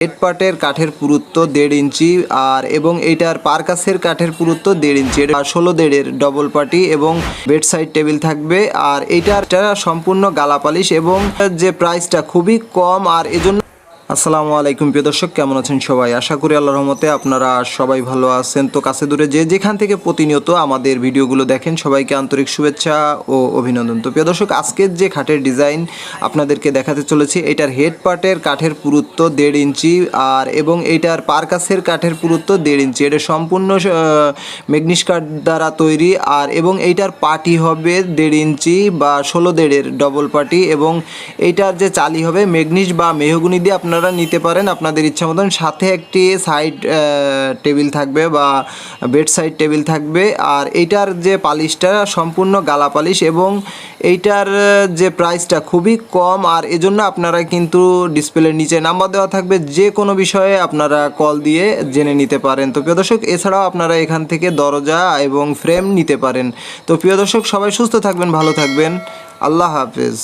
Head পার্টের কাঠের পুরুত্ব দেড় ইঞ্চি আর এবং এইটার পারকাসের কাঠের পুরুত্ব দেড় ইঞ্চি। এটা ষোলো দেড়ের ডবল পার্টি এবং বেড সাইড টেবিল থাকবে আর এইটার সম্পূর্ণ গালাপালিশ এবং যে প্রাইসটা খুবই কম আর এজন্য আসসালামু আলাইকুম, প্রিয় দর্শক, কেমন আছেন সবাই? আশা করি আল্লাহর রহমতে আপনারা সবাই ভালো আছেন। তো কাছে দূরে যে যেখান থেকে প্রতিনিয়ত আমাদের ভিডিওগুলো দেখেন, সবাইকে আন্তরিক শুভেচ্ছা ও অভিনন্দন। তো প্রিয় দর্শক, আজকের যে খাটের ডিজাইন আপনাদেরকে দেখাতে চলেছি, এটার হেড পার্টের কাঠের পুরুত্ব দেড় ইঞ্চি আর এবং এইটার পারকাসের কাঠের পুরুত্ব দেড় ইঞ্চি। এটা সম্পূর্ণ মেগনিস কাঠ দ্বারা তৈরি আর এবং এইটার পাটি হবে দেড় ইঞ্চি বা ষোলো দেড়ের ডবল পাটি এবং এইটার যে চালি হবে মেগনিস বা মেহগুনি দিয়ে আপনারা নিতে পারেন আপনাদের ইচ্ছা মতন। সাথে একটি সাইড টেবিল থাকবে বা বেড সাইড টেবিল থাকবে। আর এইটার যে পালিশটা, সম্পূর্ণ গালা পালিশ এবং এইটার যে প্রাইসটা খুবই কম। আর এজন্য আপনারা কিন্তু ডিসপ্লের নিচে নাম্বার দেওয়া থাকবে। যে কোনো বিষয়ে আপনারা কল দিয়ে জেনে নিতে পারেন। তো প্রিয় দর্শক, এছাড়াও আপনারা এখান থেকে দরজা এবং ফ্রেম নিতে পারেন। তো প্রিয় দর্শক, সবাই সুস্থ থাকবেন, ভালো থাকবেন। আল্লাহ হাফেজ।